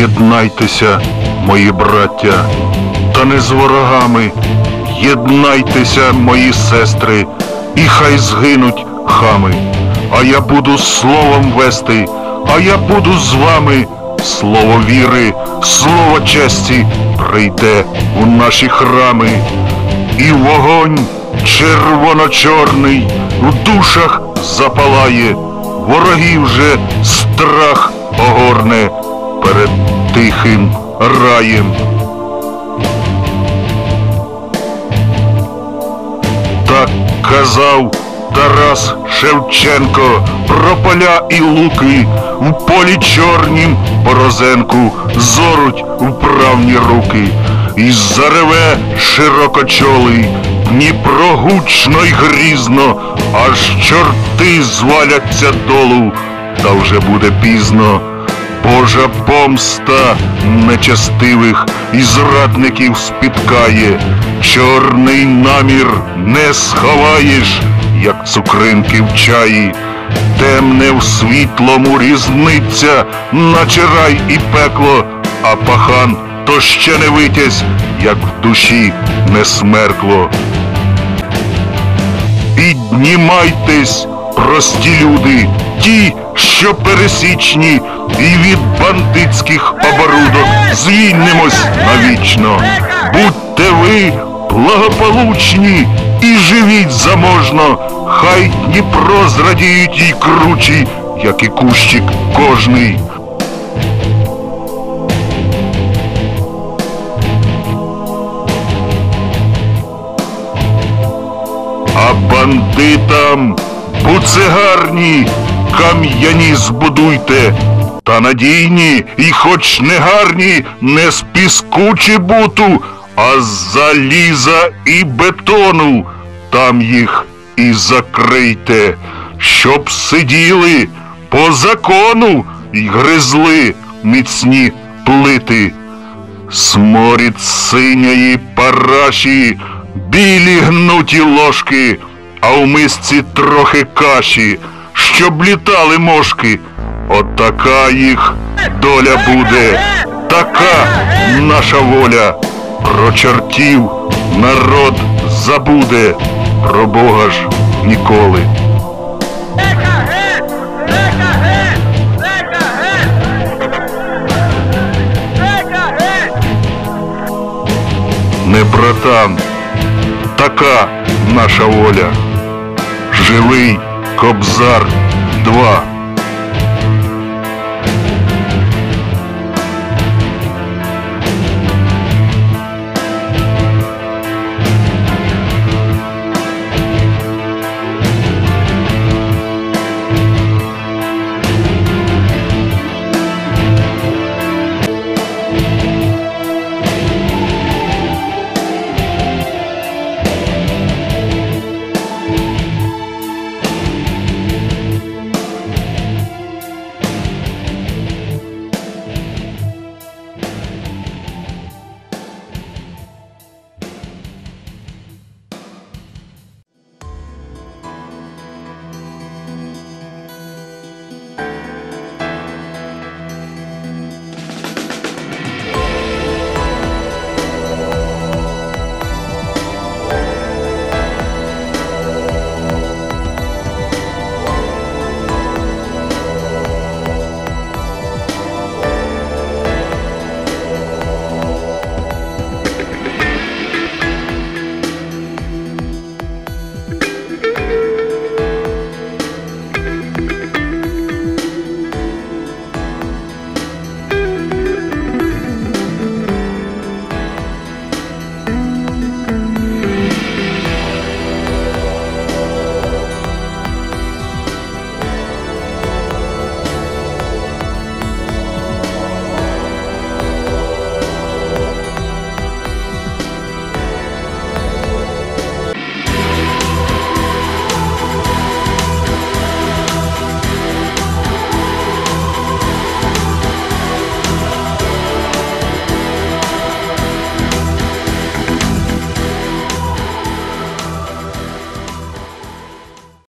Єднайтеся, мої браття, та не з ворогами. Єднайтеся, мої сестри, і хай згинуть хами. А я буду словом вести, а я буду з вами. Слово віри, слово честі прийде у наші храми. І вогонь червоно-чорний в душах запалає, ворогів же страх огорне перед тихим раєм. Так казав Тарас Шевченко про поля і луки, в полі чорнім порозенку зоруть вправні руки, і зареве широкочолий, Дніпро гучно й грізно, аж чорти зваляться долу, та вже буде пізно. Божа помста нечестивих і зрадників спіткає, чорний намір не сховаєш, як цукринки в чаї, темне в світлому різниця, наче рай і пекло, а пахан то ще не витязь, як в душі не смеркло. Піднімайтесь, прості люди, ті, що пересічні, і від бандитських оборудок звільнимось навічно. Будьте ви благополучні і живіть заможно, хай Дніпро зрадіють їй кручі, як і кущик кожний. А бандитам буцегарні кам'яні збудуйте, та надійні і хоч не гарні, не з піску чи буту, а з заліза і бетону. Там їх і закрийте, щоб сиділи по закону й гризли міцні плити. Сморід синьої параші, білі гнуті ложки, а в мисці трохи каші, щоб літали мошки. Отака їх доля буде, така наша воля. Про чортів народ забуде, про Бога ж ніколи. Не братан, така наша воля. Живий кобзар the war.